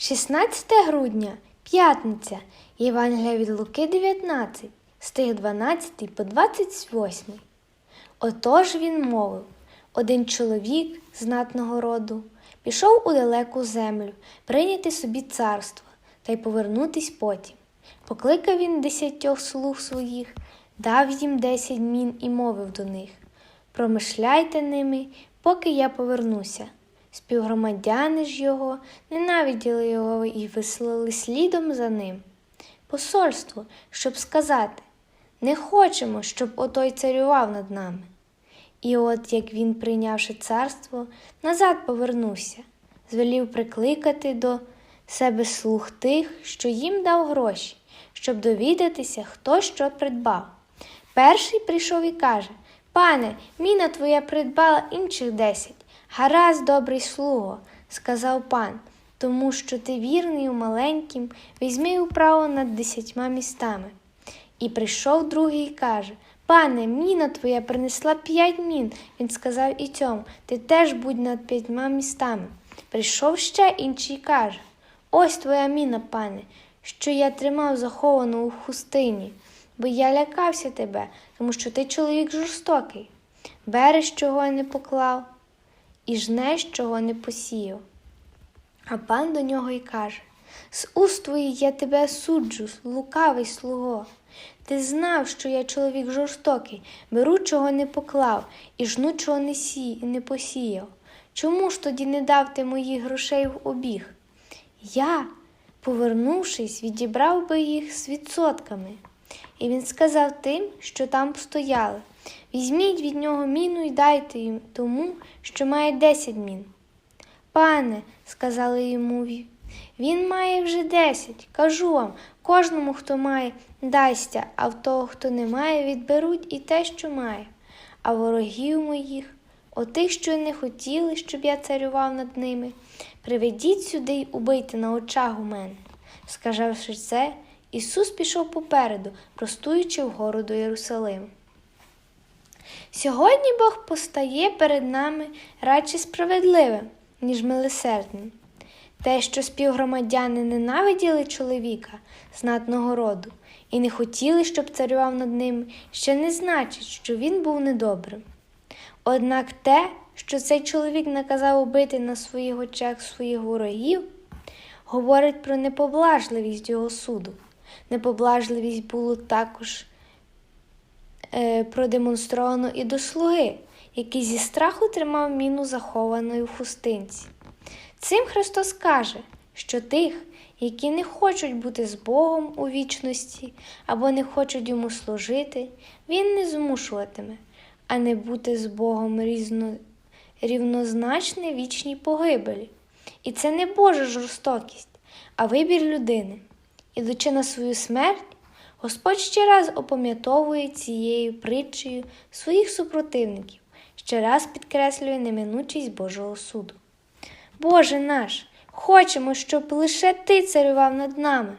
16 грудня, п'ятниця, Євангелія від Луки 19, стих 12 по 28. Отож він мовив: один чоловік знатного роду пішов у далеку землю прийняти собі царство та й повернутись потім. Покликав він десятьох слуг своїх, дав їм десять мін і мовив до них: Промишляйте ними, поки я повернуся. Співгромадяни ж його ненавиділи його і вислали слідом за ним. Посольство, щоб сказати, не хочемо, щоб отой царював над нами. І от як він, прийнявши царство, назад повернувся, звелів прикликати до себе слуг тих, що їм дав гроші, щоб довідатися, хто що придбав. Перший прийшов і каже: Пане, міна твоя придбала інших десять. Гаразд, добрий слуго, сказав пан, тому що ти вірний у маленьким, візьми управу над десятьма містами. І прийшов другий і каже: Пане, міна твоя принесла п'ять мін. Він сказав і цьому, ти теж будь над п'ятьма містами. Прийшов ще інший і каже: Ось твоя міна, пане, що я тримав заховану у хустині, бо я лякався тебе, тому що ти чоловік жорстокий. Береш, чого не поклав, і жнеш, чого не посіяв. А пан до нього й каже: З уст твоїх я тебе суджу, лукавий слуго. Ти знав, що я чоловік жорстокий, беру, чого не поклав, і жну, чого не, сі... не посіяв. Чому ж тоді не дав ти моїх грошей в обіг? Я, повернувшись, відібрав би їх з відсотками. І він сказав тим, що там стояли Візьміть від нього міну і дайте їм тому, що має десять мін. Пане, сказали йому, він має вже десять. Кажу вам, кожному, хто має, дасться, а в того, хто не має, відберуть і те, що має. А ворогів моїх, отих, що не хотіли, щоб я царював над ними, приведіть сюди й убийте на очах у мене. Сказавши це, Ісус пішов попереду, простуючи вгору до Єрусалиму. Сьогодні Бог постає перед нами радше справедливим, ніж милосердним. Те, що співгромадяни ненавиділи чоловіка знатного роду і не хотіли, щоб царював над ними, ще не значить, що він був недобрим. Однак те, що цей чоловік наказав убити на своїх очах своїх ворогів, говорить про непоблажливість його суду. Непоблажливість було також продемонстровано і до слуги, який зі страху тримав міну захованою в хустинці. Цим Христос каже, що тих, які не хочуть бути з Богом у вічності або не хочуть йому служити, Він не змушуватиме, а не бути з Богом різно, рівнозначне вічній погибелі. І це не Божа жорстокість, а вибір людини. Ідучи на свою смерть, Господь ще раз опам'ятовує цією притчею своїх супротивників, ще раз підкреслює неминучість Божого суду. Боже наш, хочемо, щоб лише Ти царював над нами.